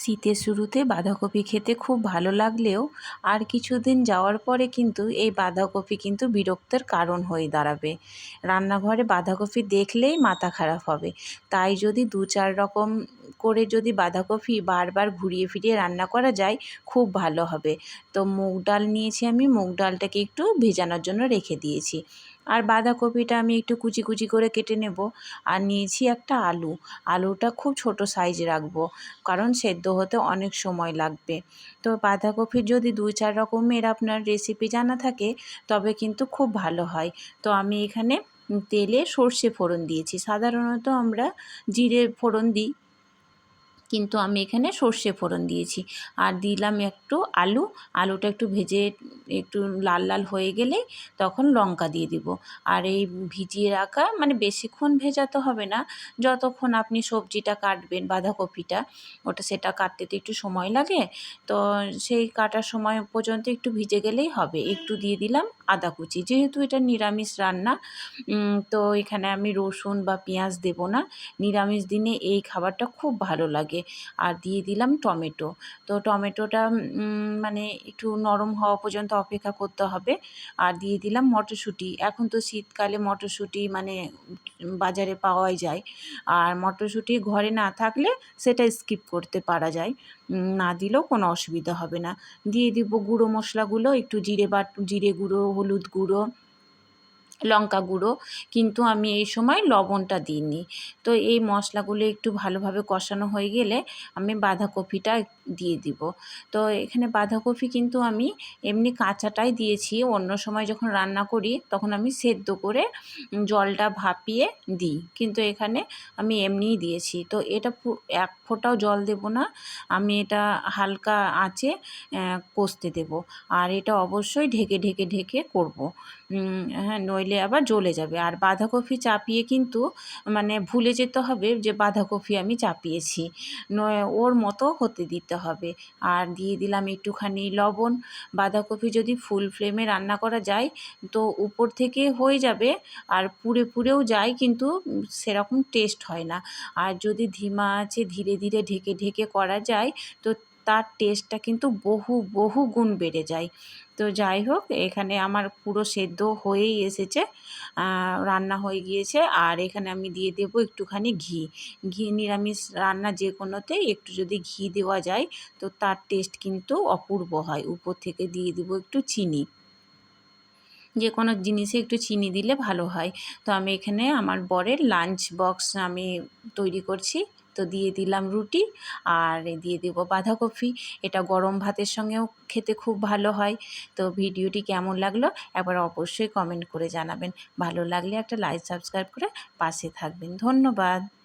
শীতের শুরুতে বাঁধাকপি খেতে খুব ভালো লাগলেও আর কিছুদিন যাওয়ার পরে কিন্তু এই বাঁধাকপি কিন্তু বিরক্তের কারণ হয়ে দাঁড়াবে। রান্নাঘরে বাঁধাকপি দেখলেই মাথা খারাপ হবে। তাই যদি দু চার রকম করে যদি বাঁধাকপি বারবার ঘুরিয়ে ফিরিয়ে রান্না করা যায়, খুব ভালো হবে। তো মুগ ডাল নিয়েছি আমি, মুগ ডালটাকে একটু ভেজানোর জন্য রেখে দিয়েছি। আর বাঁধাকপিটা আমি একটু কুচি কুচি করে কেটে নেব। আর নিয়েছি একটা আলু। আলুটা খুব ছোট সাইজ রাখব, কারণ সেদ্ধ হতে অনেক সময় লাগবে। তো বাঁধাকপির যদি দু চার রকমের আপনার রেসিপি জানা থাকে, তবে কিন্তু খুব ভালো হয়। তো আমি এখানে তেলে সর্ষে ফোড়ন দিয়েছি। সাধারণত আমরা জিরে ফোড়ন দিই। কিন্তু আমি এখানে সর্ষে ফোড়ন দিয়েছি। আর দিলাম একটু আলু। আলুটা একটু ভেজে একটু লাল লাল হয়ে গেলে তখন লঙ্কা দিয়ে দিব। আর এই ভিজিয়ে রাখা মানে বেশিক্ষণ ভেজাতে হবে না, যতক্ষণ আপনি সবজিটা কাটবেন, বাঁধাকপিটা, ওটা সেটা কাটতে তো একটু সময় লাগে। তো সেই কাটার সময় পর্যন্ত একটু ভিজে গেলেই হবে। একটু দিয়ে দিলাম আদা কুচি। যেহেতু এটা নিরামিষ রান্না তো এখানে আমি রসুন বা পেঁয়াজ দেব না। নিরামিষ দিনে এই খাবারটা খুব ভালো লাগে। আর দিয়ে দিলাম টমেটো। তো টমেটোটা মানে একটু নরম হওয়া পর্যন্ত অপেক্ষা করতে হবে। আর দিয়ে দিলাম মটরশুঁটি। এখন তো শীতকালে মটরশুঁটি মানে বাজারে পাওয়াই যায়। আর মটরশুঁটি ঘরে না থাকলে সেটা স্কিপ করতে পারা যায়। না দিলেও কোনো অসুবিধা হবে না। দিয়ে দিব গুঁড়ো মশলাগুলো, একটু জিরে বাট, জিরে গুঁড়ো, হলুদ গুঁড়ো লঙ্কা গুঁড়ো, কিন্তু আমি এই সময় লবণটা দিইনি। তো এই মশলাগুলো একটু ভালোভাবে কষানো হয়ে গেলে আমি বাঁধাকপিটা দিয়ে দিব। তো এখানে বাঁধাকপি কিন্তু আমি এমনি কাঁচাটাই দিয়েছি। অন্য সময় যখন রান্না করি, তখন আমি সেদ্ধ করে জলটা ভাপিয়ে দিই। কিন্তু এখানে আমি এমনিই দিয়েছি। তো এটা এক ফোঁটাও জল দেব না। আমি এটা হালকা আঁচে কষতে দেব। আর এটা অবশ্যই ঢেকে ঢেকে ঢেকে করব। হ্যাঁ নইলে আবার জ্বলে যাবে। আর বাঁধাকপি চাপিয়ে কিন্তু মানে ভুলে যেতে হবে যে বাঁধাকপি আমি চাপিয়েছি। ওর মতো হতে দিতে হবে। আর দিয়ে দিলাম একটুখানি লবণ। বাঁধাকপি যদি ফুল ফ্লেমে রান্না করা যায়, তো উপর থেকে হয়ে যাবে। আর পুড়ে পুড়েও যায় কিন্তু সেরকম টেস্ট হয় না। আর যদি ধিমা আছে, ধীরে ধীরে ঢেকে ঢেকে করা যায়, তো তার টেস্টটা কিন্তু বহু বহু গুণ বেড়ে যায়। তো যাই হোক, এখানে আমার পুরো সেদ্ধ হয়েই এসেছে। রান্না হয়ে গিয়েছে আর এখানে আমি দিয়ে দেবো একটুখানি ঘি। ঘি নিরামিষ রান্না যে কোনোতেই একটু যদি ঘি দেওয়া যায় তো তার টেস্ট কিন্তু অপূর্ব হয়। উপর থেকে দিয়ে দেবো একটু চিনি। যে কোনো জিনিসে একটু চিনি দিলে ভালো হয়। তো আমি এখানে আমার বরের লাঞ্চ বক্স আমি তৈরি করছি। তো দিয়ে দিলাম রুটি আর দিয়ে দেব বাঁধাকপি। এটা গরম ভাতের সঙ্গেও খেতে খুব ভালো হয়। তো ভিডিওটি কেমন লাগল একবার অবশ্যই কমেন্ট করে জানাবেন। ভালো লাগলে একটা লাইক সাবস্ক্রাইব করে পাশে থাকবেন। ধন্যবাদ।